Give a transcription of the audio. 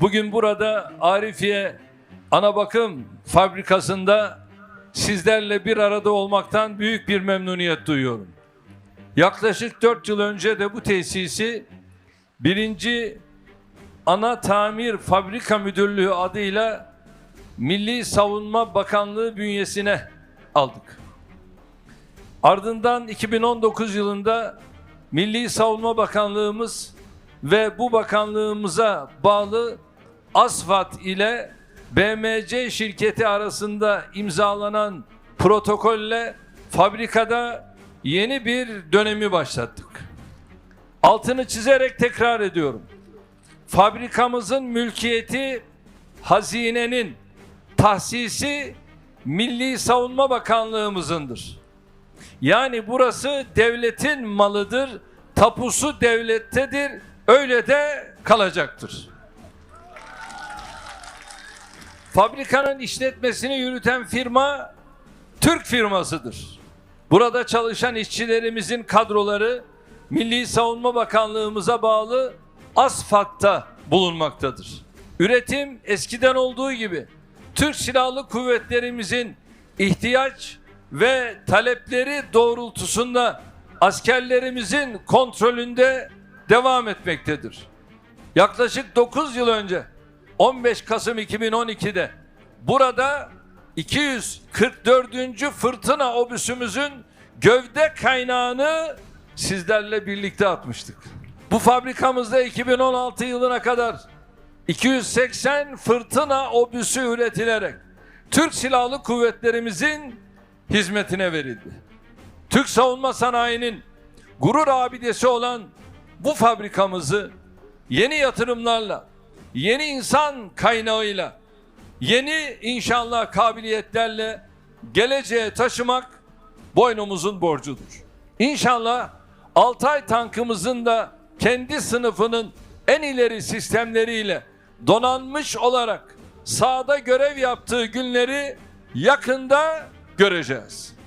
Bugün burada Arifiye Ana Bakım Fabrikası'nda sizlerle bir arada olmaktan büyük bir memnuniyet duyuyorum. Yaklaşık 4 yıl önce de bu tesisi birinci Ana Tamir Fabrika Müdürlüğü adıyla Milli Savunma Bakanlığı bünyesine aldık. Ardından 2019 yılında Milli Savunma Bakanlığımız ve bu bakanlığımıza bağlı ASFAT ile BMC şirketi arasında imzalanan protokolle fabrikada yeni bir dönemi başlattık. Altını çizerek tekrar ediyorum. Fabrikamızın mülkiyeti hazinenin tahsisi Milli Savunma Bakanlığımızındır. Yani burası devletin malıdır, tapusu devlettedir, öyle de kalacaktır. Fabrikanın işletmesini yürüten firma Türk firmasıdır. Burada çalışan işçilerimizin kadroları Milli Savunma Bakanlığımıza bağlı ASFAD'da bulunmaktadır. Üretim eskiden olduğu gibi Türk Silahlı Kuvvetlerimizin ihtiyaç ve talepleri doğrultusunda askerlerimizin kontrolünde devam etmektedir. Yaklaşık 9 yıl önce 15 Kasım 2012'de burada 244. fırtına obüsümüzün gövde kaynağını sizlerle birlikte atmıştık. Bu fabrikamızda 2016 yılına kadar 280 fırtına obüsü üretilerek Türk Silahlı Kuvvetlerimizin hizmetine verildi. Türk savunma sanayinin gurur abidesi olan bu fabrikamızı yeni yatırımlarla, yeni insan kaynağıyla, yeni inşallah kabiliyetlerle geleceğe taşımak boynumuzun borcudur. İnşallah Altay tankımızın da kendi sınıfının en ileri sistemleriyle donanmış olarak sahada görev yaptığı günleri yakında göreceğiz.